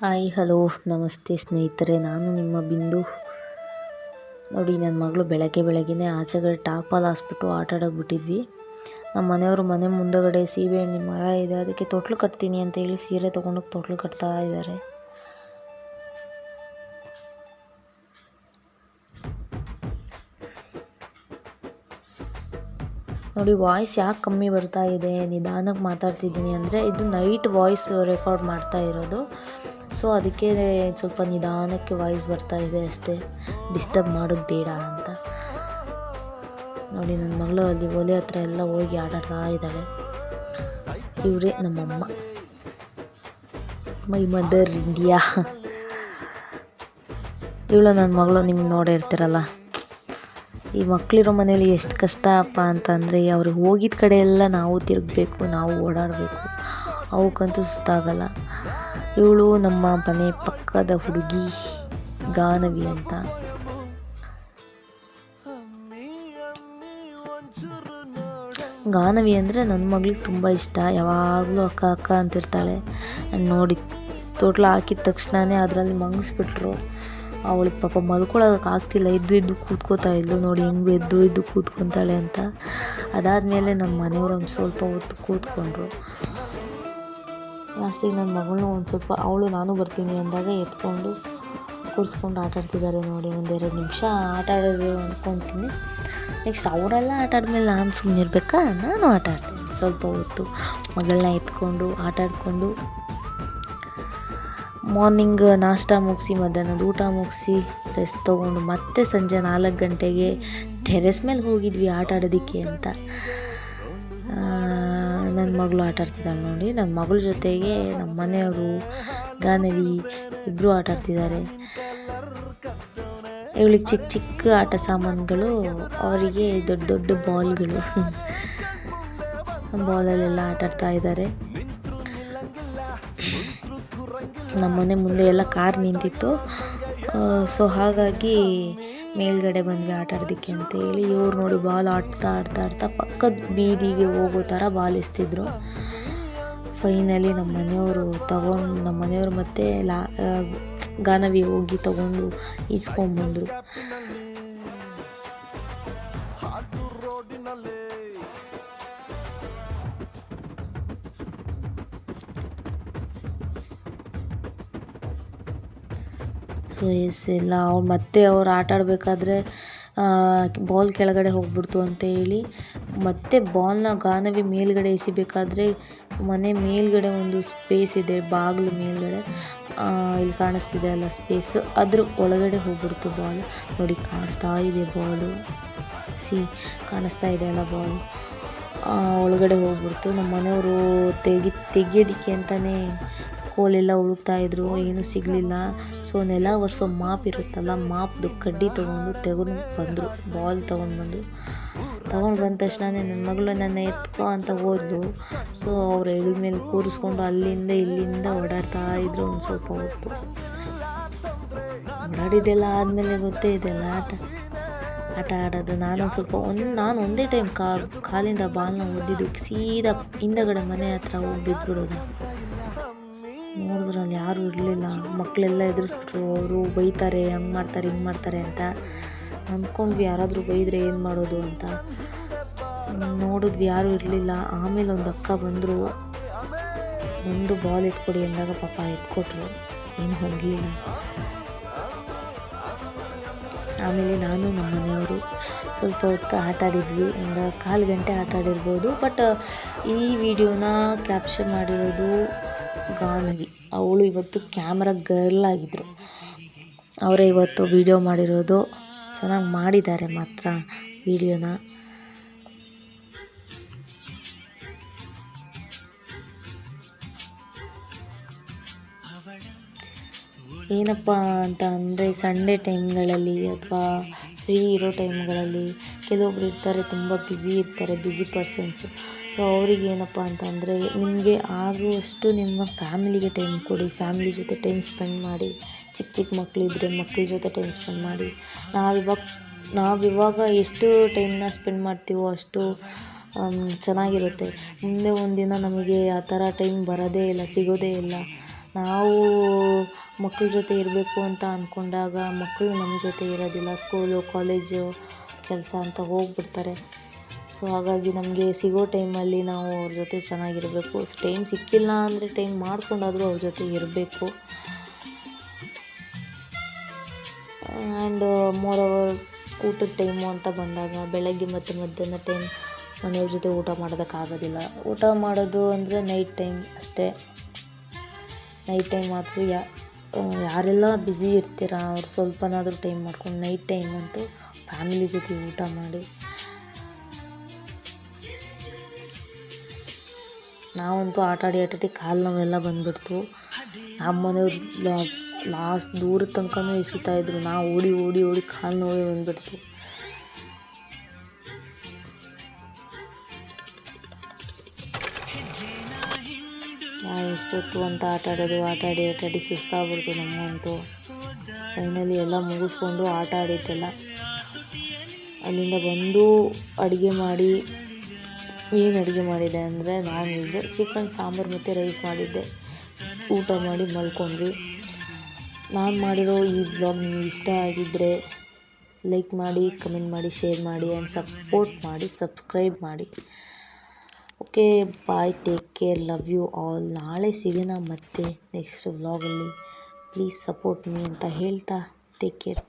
Hi, hello, ನಮಸ್ತೆ ಸ್ನೇಹಿತರೆ. ನಾನು ನಿಮ್ಮ ಬಿಂದು. ನೋಡಿ ನನ್ನ ಮಗಳು ಬೆಳಗ್ಗೆ ಬೆಳಗ್ಗೆ ಆಚೆಗಡೆ ಟಾರ್ಪಲ್ ಹಾಸ್ಬಿಟ್ಟು ಆಟ ಆಡೋಕೆ ಬಿಟ್ಟಿದ್ವಿ. ನಮ್ಮ ಮನೆಯವರು ಮನೆ ಮುಂದಗಡೆ ಸೀಬೆಹಣ್ಣಿನ ಮರ ಇದೆ. ಅದಕ್ಕೆ ತೊಟ್ಲು ಕಟ್ತೀನಿ ಅಂತ ಹೇಳಿ ಸೀರೆ ತೊಗೊಂಡೋಗಿ ತೊಟ್ಲು ಕಟ್ತಾ ಇದ್ದಾರೆ. ನೋಡಿ ವಾಯ್ಸ್ ಯಾಕೆ ಕಮ್ಮಿ ಬರ್ತಾ ಇದೆ ನಿಧಾನಕ್ಕೆ ಮಾತಾಡ್ತಿದ್ದೀನಿ ಅಂದರೆ ಇದು ನೈಟ್ ವಾಯ್ಸ್ ರೆಕಾರ್ಡ್ ಮಾಡ್ತಾ ಇರೋದು. ಸೊ ಅದಕ್ಕೆ ಸ್ವಲ್ಪ ನಿಧಾನಕ್ಕೆ ವಾಯ್ಸ್ ಬರ್ತಾ ಇದೆ ಅಷ್ಟೇ. ಡಿಸ್ಟರ್ಬ್ ಮಾಡೋದು ಬೇಡ ಅಂತ. ನೋಡಿ ನನ್ನ ಮಗಳು ಅಲ್ಲಿ ಒಲೆ ಹತ್ರ ಎಲ್ಲ ಹೋಗಿ ಆಟಾಡ್ತಾ ಇದ್ದಾಳೆ ಇವರೇ ನಮ್ಮಮ್ಮ. ಮೈ ಮದರ್ ಇಂಡಿಯಾ ಇವಳು ನನ್ನ ಮಗಳು ನಿಮ್ಗೆ ನೋಡೇ ಇರ್ತೀರಲ್ಲ ಈ ಮಕ್ಕಳಿರೋ ಮನೇಲಿ ಎಷ್ಟು ಕಷ್ಟ ಅಪ್ಪ ಅಂತಂದರೆ ಅವ್ರಿಗೆ ಹೋಗಿದ್ದ ಕಡೆ ಎಲ್ಲ ನಾವು ತಿರುಗಬೇಕು, ನಾವು ಓಡಾಡಬೇಕು. ಅವಕ್ಕಂತೂ ಸುಸ್ತಾಗಲ್ಲ. ಇವಳು ನಮ್ಮ ಮನೆ ಪಕ್ಕದ ಹುಡುಗಿ ಗಾನವಿ ಅಂತ. ಗಾನವಿ ಅಂದರೆ ನನ್ನ ಮಗಳಿಗೆ ತುಂಬ ಇಷ್ಟ. ಯಾವಾಗಲೂ ಅಕ್ಕ ಅಕ್ಕ ಅಂತಿರ್ತಾಳೆ. ನೋಡಿ ತೋಟ್ಲ ಹಾಕಿದ ತಕ್ಷಣವೇ ಅದರಲ್ಲಿ ಮಂಗಿಸ್ಬಿಟ್ರು. ಅವಳಿಗೆ ಪಾಪ ಮಲ್ಕೊಳ್ಳೋಕೆ ಆಗ್ತಿಲ್ಲ. ಇದ್ದು ಇದ್ದು ಕೂತ್ಕೋತಾ ಇದ್ಲು. ನೋಡಿ ಹೆಂಗೆ ಎದ್ದು ಎದ್ದು ಕೂತ್ಕೊತಾಳೆ ಅಂತ. ಅದಾದಮೇಲೆ ನಮ್ಮ ಮನೆಯವರು ಒಂದು ಸ್ವಲ್ಪ ಹೊತ್ತು ಕೂತ್ಕೊಂಡ್ರು. ಲಾಸ್ಟಿಗೆ ನನ್ನ ಮಗಳನ್ನೂ ಒಂದು ಸ್ವಲ್ಪ, ಅವಳು ನಾನು ಬರ್ತೀನಿ ಅಂದಾಗ ಎತ್ಕೊಂಡು ಕೂರಿಸ್ಕೊಂಡು ಆಟಾಡ್ತಿದ್ದಾರೆ ನೋಡಿ. ಒಂದೆರಡು ನಿಮಿಷ ಆಟ ಆಡೋದು ಅಂದ್ಕೊತೀನಿ ನೆಕ್ಸ್ಟ್ ಅವರೆಲ್ಲ ಆಟ ಮೇಲೆ ನಾನು ಸುಮ್ಮನೆ ಇರಬೇಕಾ ನಾನು ಆಟ ಆಡ್ತೀನಿ. ಸ್ವಲ್ಪ ಹೊತ್ತು ಮಗಳನ್ನ ಎತ್ಕೊಂಡು, ಆಟ ಆಡಿಕೊಂಡು ಮಾರ್ನಿಂಗ್ ನಾಷ್ಟ ಮುಗಿಸಿ, ಮಧ್ಯಾಹ್ನದ ಊಟ ಮುಗಿಸಿ ರೆಸ್ಟ್ ತೊಗೊಂಡು ಮತ್ತೆ ಸಂಜೆ ನಾಲ್ಕು ಗಂಟೆಗೆ ಟೆರೆಸ್ ಮೇಲೆ ಹೋಗಿದ್ವಿ ಆಟ ಆಡೋದಕ್ಕೆ ಅಂತ. ನನ್ನ ಮಗಳು ಆಟ ಆಡ್ತಿದ್ದಾಳೆ ನೋಡಿ. ನನ್ನ ಮಗಳ ಜೊತೆಗೆ ನಮ್ಮ ಮನೆಯವರು, ಗಾನವಿ ಇಬ್ಬರು ಆಟ ಆಡ್ತಿದ್ದಾರೆ. ಇವಳಿಗೆ ಚಿಕ್ಕ ಚಿಕ್ಕ ಆಟ ಸಾಮಾನುಗಳು, ಅವರಿಗೆ ದೊಡ್ಡ ದೊಡ್ಡ ಬಾಲ್ಗಳು ಬಾಲಲ್ಲೆಲ್ಲ ಆಟ ಆಡ್ತಾ ಇದ್ದಾರೆ. ನಮ್ಮ ಮನೆ ಮುಂದೆ ಎಲ್ಲ ಕಾರ್ ನಿಂತಿತ್ತು. ಸೊ ಹಾಗಾಗಿ ಮೇಲ್ಗಡೆ ಬಂದ್ವಿ ಆಟ ಆಡೋದಕ್ಕೆ ಅಂತೇಳಿ ಇವ್ರು ನೋಡಿ ಬಾಲ್ ಆಡ್ತಾ ಆಡ್ತಾ ಆಡ್ತಾ ಪಕ್ಕದ ಬೀದಿಗೆ ಹೋಗೋ ಥರ ಬಾಲ್ ಎಸ್ತಿದ್ರು ಫೈನಲಿ ನಮ್ಮ ಮನೆಯವರು ತಗೊಂಡು, ನಮ್ಮ ಮನೆಯವರು ಮತ್ತೆ ಲಾ ಗಾನವಿ ಹೋಗಿ ತಗೊಂಡು ಈಸ್ಕೊಂಡ್ಬಂದರು ಸೊ ಎಸ್ ಎಲ್ಲ ಅವ್ರು ಮತ್ತೆ ಅವ್ರು ಆಟ ಆಡಬೇಕಾದ್ರೆ ಬಾಲ್ ಕೆಳಗಡೆ ಹೋಗ್ಬಿಡ್ತು ಅಂತ ಹೇಳಿ, ಮತ್ತೆ ಬಾಲ್ನ ಗಾನವಿ ಮೇಲ್ಗಡೆ ಎಸಿಬೇಕಾದ್ರೆ, ಮನೆ ಮೇಲ್ಗಡೆ ಒಂದು ಸ್ಪೇಸ್ ಇದೆ, ಬಾಗಿಲು ಮೇಲ್ಗಡೆ ಇಲ್ಲಿ ಕಾಣಿಸ್ತಿದೆ ಅಲ್ಲ ಸ್ಪೇಸು ಅದ್ರ ಒಳಗಡೆ ಹೋಗ್ಬಿಡ್ತು ಬಾಲ್ ನೋಡಿ ಕಾಣಿಸ್ತಾ ಇದೆ ಬಾಲು ಸಿ, ಕಾಣಿಸ್ತಾ ಇದೆ ಅಲ್ಲ ಬಾಲ್ ಒಳಗಡೆ ಹೋಗ್ಬಿಡ್ತು. ನಮ್ಮ ಮನೆಯವರು ತೆಗಿ, ತೆಗಿಯೋದಕ್ಕೆ ಅಂತಲೇ ಕೋಲೆಲ್ಲ ಹುಡುಕ್ತಾ ಇದ್ರು, ಏನೂ ಸಿಗಲಿಲ್ಲ. ಸೊ ನೆಲ ಒರೆಸೋ ಮಾಪ್ ಇರುತ್ತಲ್ಲ, ಮಾಪ್ದು ಕಡ್ಡಿ ತೊಗೊಂಡು ತೆಗೊಂಡು ಬಂದರು ಬಾಲ್ ತೊಗೊಂಡು ಬಂದು ತೊಗೊಂಡು ಬಂದ ತಕ್ಷಣ ನನ್ನ ಮಗಳು ನನ್ನ ಎತ್ಕೋ ಅಂತ ಹೋದ್ಲು ಸೊ ಅವ್ರ ಹೆಗಲ ಮೇಲೆ ಕೂರಿಸ್ಕೊಂಡು ಅಲ್ಲಿಂದ ಇಲ್ಲಿಂದ ಓಡಾಡ್ತಾ ಇದ್ರು ಒಂದು ಸ್ವಲ್ಪ ಹೊತ್ತು. ಓಡಾಡಿದ್ದೆಲ್ಲ ಆದಮೇಲೆ ಗೊತ್ತೇ ಇದೆಲ್ಲ ಆಟ ಆಟ ಆಡೋದು. ನಾನೊಂದು ಸ್ವಲ್ಪ ಒಂದು, ನಾನು ಒಂದೇ ಟೈಮ್ ಕಾ ಕಾಲಿಂದ ಬಾಲ್ನ ಒದ್ದಿದ್ದು, ಸೀದಾ ಹಿಂದಗಡೆ ಮನೆ ಹತ್ರ ಹೋಗಿ ಬಿದ್ದುಬಿಡೋದು ನೋಡಿದ್ರೆ ಅಲ್ಲಿ ಯಾರೂ ಇರಲಿಲ್ಲ. ಮಕ್ಕಳೆಲ್ಲ ಎದುರಿಸ್ಬಿಟ್ರು. ಅವರು ಬೈತಾರೆ, ಹಂಗೆ ಮಾಡ್ತಾರೆ, ಹಿಂಗೆ ಮಾಡ್ತಾರೆ ಅಂತ ಅಂದ್ಕೊಂಡ್ವಿ. ಯಾರಾದರೂ ಬೈದರೆ ಏನು ಮಾಡೋದು ಅಂತ. ನೋಡಿದ್ವಿ ಯಾರೂ ಇರಲಿಲ್ಲ. ಆಮೇಲೆ ಒಂದು ಅಕ್ಕ ಬಂದರು. ಒಂದು ಬಾಲ್ ಎತ್ಕೊಡಿ ಅಂದಾಗ ಪಾಪ ಎತ್ಕೊಟ್ರು. ಏನು ಹೊಂದಲಿಲ್ಲ. ಆಮೇಲೆ ನಾನು, ನಮ್ಮ ಮನೆಯವರು ಸ್ವಲ್ಪ ಹೊತ್ತು ಆಟ ಆಡಿದ್ವಿ. ಒಂದು ಕಾಲು ಗಂಟೆ ಆಟ ಆಡಿರ್ಬೋದು. ಬಟ್ ಈ ವಿಡಿಯೋನ ಕ್ಯಾಪ್ಚರ್ ಮಾಡಿರೋದು ಗಾನವಿ. ಅವಳು ಇವತ್ತು ಕ್ಯಾಮ್ರಾ ಗರ್ಲ್ ಆಗಿದ್ದರು ಅವರೇ ಇವತ್ತು ವಿಡಿಯೋ ಮಾಡಿರೋದು. ಚೆನ್ನಾಗಿ ಮಾಡಿದ್ದಾರೆ ಮಾತ್ರ ವಿಡಿಯೋನ. ಏನಪ್ಪ ಅಂತ ಅಂದರೆ ಸಂಡೇ ಟೈಮ್ಗಳಲ್ಲಿ ಅಥವಾ ಫ್ರೀ ಇರೋ ಟೈಮ್ಗಳಲ್ಲಿ ಕೆಲವೊಬ್ರು ಇರ್ತಾರೆ, ತುಂಬ ಬ್ಯುಸಿ ಇರ್ತಾರೆ ಬ್ಯುಸಿ ಪರ್ಸನ್ಸು ಸೊ ಅವ್ರಿಗೆ ಏನಪ್ಪ ಅಂತ ಅಂದರೆ ನಿಮಗೆ ಆಗುವಷ್ಟು ನಿಮ್ಮ ಫ್ಯಾಮಿಲಿಗೆ ಟೈಮ್ ಕೊಡಿ, ಫ್ಯಾಮಿಲಿ ಜೊತೆ ಟೈಮ್ ಸ್ಪೆಂಡ್ ಮಾಡಿ, ಚಿಕ್ಕ ಚಿಕ್ಕ ಮಕ್ಕಳಿದ್ರೆ ಮಕ್ಕಳ ಜೊತೆ ಟೈಮ್ ಸ್ಪೆಂಡ್ ಮಾಡಿ. ನಾವಿವಾಗ ನಾವು ಇವಾಗ ಎಷ್ಟು ಟೈಮ್ನ ಸ್ಪೆಂಡ್ ಮಾಡ್ತೀವೋ ಅಷ್ಟು ಚೆನ್ನಾಗಿರುತ್ತೆ. ಮುಂದೆ ಒಂದಿನ ನಮಗೆ ಆ ಥರ ಟೈಮ್ ಬರೋದೇ ಇಲ್ಲ, ಸಿಗೋದೇ ಇಲ್ಲ. ನಾವು ಮಕ್ಕಳ ಜೊತೆ ಇರಬೇಕು ಅಂತ ಅಂದ್ಕೊಂಡಾಗ ಮಕ್ಕಳು ನಮ್ಮ ಜೊತೆ ಇರೋದಿಲ್ಲ. ಸ್ಕೂಲು, ಕಾಲೇಜು, ಕೆಲಸ ಅಂತ ಹೋಗ್ಬಿಡ್ತಾರೆ. ಸೊ ಹಾಗಾಗಿ ನಮಗೆ ಸಿಗೋ ಟೈಮಲ್ಲಿ ನಾವು ಅವ್ರ ಜೊತೆ ಚೆನ್ನಾಗಿರಬೇಕು. ಟೈಮ್ ಸಿಕ್ಕಿಲ್ಲ ಅಂದರೆ ಟೈಮ್ ಮಾಡ್ಕೊಂಡಾದರೂ ಅವ್ರ ಜೊತೆ ಇರಬೇಕು. ಆ್ಯಂಡ್ ಮೋರ್ ಅವರ್ ಊಟದ ಟೈಮು ಅಂತ ಬಂದಾಗ ಬೆಳಗ್ಗೆ ಮತ್ತು ಮಧ್ಯಾಹ್ನ ಟೈಮ್ ಮನೆಯವ್ರ ಜೊತೆ ಊಟ ಮಾಡೋದಕ್ಕಾಗೋದಿಲ್ಲ ಊಟ ಮಾಡೋದು ಅಂದರೆ ನೈಟ್ ಟೈಮ್ ಅಷ್ಟೇ. ನೈಟ್ ಟೈಮ್ ಮಾತ್ರ ಯಾ ಯಾರೆಲ್ಲ ಬ್ಯುಸಿ ಇರ್ತೀರ, ಅವ್ರು ಸ್ವಲ್ಪನಾದರೂ ಟೈಮ್ ಮಾಡ್ಕೊಂಡು ನೈಟ್ ಟೈಮ್ ಅಂತೂ ಫ್ಯಾಮಿಲಿ ಜೊತೆ ಊಟ ಮಾಡಿ. ನಾವಂತೂ ಆಟ ಆಡಿ ಆಟ ಆಡಿ ಕಾಲು ನೋವೆಲ್ಲ ಬಂದುಬಿಡ್ತು. ನಮ್ಮ ಮನೆಯವ್ರು ಲಾಸ್ಟ್ ದೂರದ ತನಕನೂ ಎಸಿತಾಯಿದ್ರು ನಾವು ಓಡಿ ಓಡಿ ಓಡಿ ಕಾಲು ನೋವೇ ಬಂದುಬಿಡ್ತು. ಎಷ್ಟೊತ್ತು ಅಂತ ಆಟ ಆಡೋದು, ಆಟ ಆಡಿ ಆಟ ಆಡಿ ಸುಸ್ತಾಗ್ಬಿಡ್ತು ನಮ್ಮಂತೂ. ಫೈನಲಿ ಎಲ್ಲ ಮುಗಿಸ್ಕೊಂಡು ಆಟ ಆಡಿದ್ದೆಲ್ಲ. ಅಲ್ಲಿಂದ ಬಂದು ಅಡುಗೆ ಮಾಡಿ ಏನು ಅಡುಗೆ ಮಾಡಿದೆ ಅಂದರೆ ನಾನ್ ವೆಜ್ ಚಿಕನ್ ಸಾಂಬಾರು ಮತ್ತು ರೈಸ್ ಮಾಡಿದ್ದೆ. ಊಟ ಮಾಡಿ ಮಲ್ಕೊಂಡ್ವಿ. ನಾನು ಮಾಡಿರೋ ಈ ಬ್ಲಾಗ್ ನಿಮ್ಗೆ ಇಷ್ಟ ಆಗಿದ್ದರೆ ಲೈಕ್ ಮಾಡಿ ಕಮೆಂಟ್ ಮಾಡಿ ಶೇರ್ ಮಾಡಿ ಆ್ಯಂಡ್ ಸಪೋರ್ಟ್ ಮಾಡಿ ಸಬ್ಸ್ಕ್ರೈಬ್ ಮಾಡಿ. Okay bye take care love you all ನಾಳೆ ಸಿಗೋಣ ಮತ್ತೆ ನೆಕ್ಸ್ಟ್ ವ್ಲಾಗಲ್ಲಿ ಪ್ಲೀಸ್ ಸಪೋರ್ಟ್ ಮೀ ಅಂತ ಹೇಳ್ತಾ ಟೇಕ್ ಕೇರ್